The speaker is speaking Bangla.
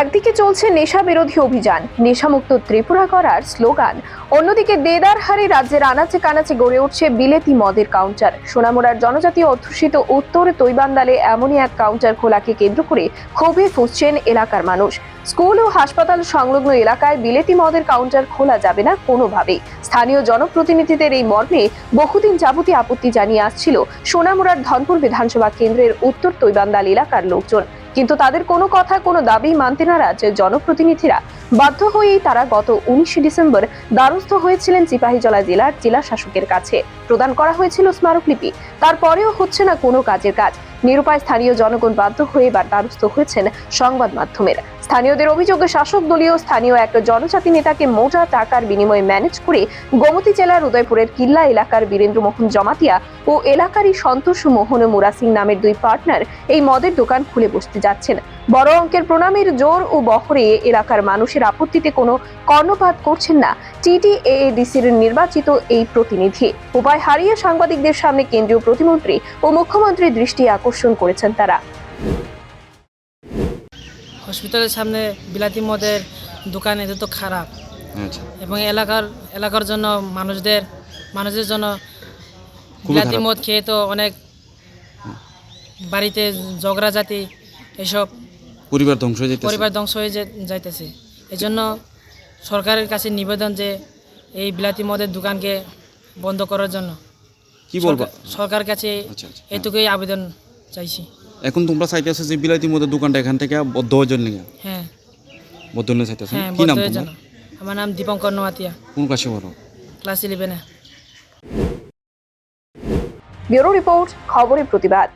একদিকে চলছে নেশা বিরোধী অভিযান, নেশামুক্ত ত্রিপুরা করার স্লোগান। অন্যদিকে দেদার হারে রাজ্যের আনাচে কানাচে গড়ে উঠছে বিলেতি মদের কাউন্টার। সোনামুড়ার জনজাতি অধ্যুষিত উত্তর তৈবান্দালে এমনই এক কাউন্টার খোলাকে কেন্দ্র করে ক্ষোভে ফুসছেন এলাকার মানুষ। স্কুল ও হাসপাতাল সংলগ্ন এলাকায় বিলেতি মদের কাউন্টার খোলা যাবে না কোনোভাবেই। স্থানীয় জনপ্রতিনিধিদের এই মর্মে বহুদিন যাবতীয় আপত্তি জানিয়ে আসছিল সোনামুড়ার ধনপুর বিধানসভা কেন্দ্রের উত্তর তৈবান্দাল এলাকার লোকজন। কিন্তু তাদের কোনো কথা, কোনো দাবি মানতে না নারাজ জনপ্রতিনিধিরা। বাধ্য হয়েই তারা গত উনিশে ডিসেম্বর দ্বারস্থ হয়েছিলেন সিপাহীজলা জেলার জেলা শাসকের কাছে। প্রদান করা হয়েছিল স্মারকলিপি। তারপরেও হচ্ছে না কোনো কাজের কাজ। নিরুপায় স্থানীয় জনগণ বাধ্য হয়ে এবার দ্বারস্থ হয়েছেন সংবাদ মাধ্যমের। স্থানীয়দের অভিযোগে শাসক দলীয় স্থানীয় এক জনজাতি নেতাকে মোটা টাকার বিনিময়ে ম্যানেজ করে গোমতী জেলার উদয়পুরের কিল্লা এলাকার বীরেন্দ্রমোহন জমাতিয়া ও এলাকারই সন্তোষ মোহন মুরা সিং নামের দুই পার্টনার এই মদের দোকান খুলে বসতে যাচ্ছেন। বড় অঙ্কের প্রণামের জোর ও বহরে এলাকার মানুষের আপত্তিতে কোনো কর্ণপাত করছেন না। টিটিএডিসির নির্বাচিত এই প্রতিনিধি। উপায় হারিয়ে সাংবাদিকদের সামনে কেন্দ্রীয় প্রতিমন্ত্রী ও মুখ্যমন্ত্রীর দৃষ্টি আকর্ষণ করেছেন তারা। হসপিটালের সামনে বিলাতি মদের দোকান এটা তো খারাপ। আচ্ছা। এবং এলাকার এলাকার জন্য মানুষদের মানুষের জন্য বিলাতি মদ খেয়ে তো অনেক বাড়িতে ঝগড়া জাতি এসব পরিবার ধ্বংস হয়ে পরিবার ধ্বংস হয়ে যাইতেছে। এই জন্য সরকারের কাছে নিবেদন যে এই বিলাতি মদের দোকানকে বন্ধ করার জন্য। কি বলব? সরকার- কাছে আচ্ছা আচ্ছা এটুকুই আবেদন চাইছি। এখন তোমরা চাইতেছো যে বিলাতি মধ্যে দোকানটা এখান থেকে বদ্ধ হওয়ার জন্য? হ্যাঁ। বদ্ধ হলে চাইতেছো? হ্যাঁ কি নাম তোমার? আমার নাম দীপঙ্কর নোয়াতিয়া। কোন কাছে বলো ক্লাস ইলেভেনে। ব্যুরো রিপোর্ট খবরের প্রতিবাদ।